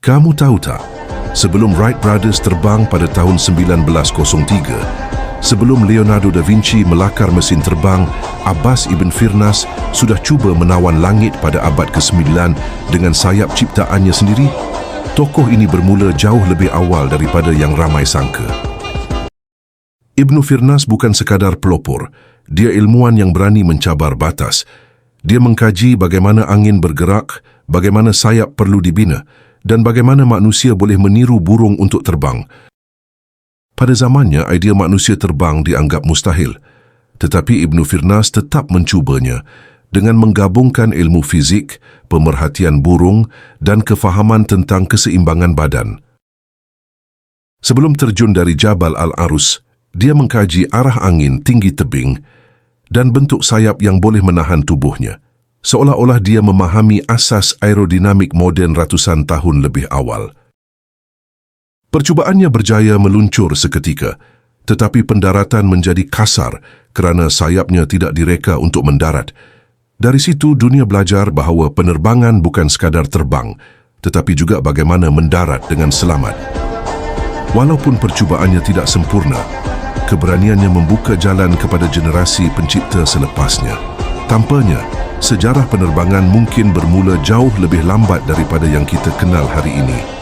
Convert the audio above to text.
Kamu tahu tak, sebelum Wright Brothers terbang pada tahun 1903, sebelum Leonardo da Vinci melakar mesin terbang, Abbas Ibn Firnas sudah cuba menawan langit pada abad ke-9 dengan sayap ciptaannya sendiri? Tokoh ini bermula jauh lebih awal daripada yang ramai sangka. Ibnu Firnas bukan sekadar pelopor, dia ilmuwan yang berani mencabar batas. Dia mengkaji bagaimana angin bergerak, bagaimana sayap perlu dibina dan bagaimana manusia boleh meniru burung untuk terbang. Pada zamannya, idea manusia terbang dianggap mustahil. Tetapi Ibnu Firnas tetap mencubanya dengan menggabungkan ilmu fizik, pemerhatian burung dan kefahaman tentang keseimbangan badan. Sebelum terjun dari Jabal Al-Arus, dia mengkaji arah angin tinggi tebing dan bentuk sayap yang boleh menahan tubuhnya seolah-olah dia memahami asas aerodinamik moden ratusan tahun lebih awal. Percubaannya berjaya meluncur seketika, tetapi pendaratan menjadi kasar kerana sayapnya tidak direka untuk mendarat. Dari situ dunia belajar bahawa penerbangan bukan sekadar terbang, tetapi juga bagaimana mendarat dengan selamat. Walaupun percubaannya tidak sempurna, keberaniannya membuka jalan kepada generasi pencipta selepasnya. Tampaknya, sejarah penerbangan mungkin bermula jauh lebih lambat daripada yang kita kenal hari ini.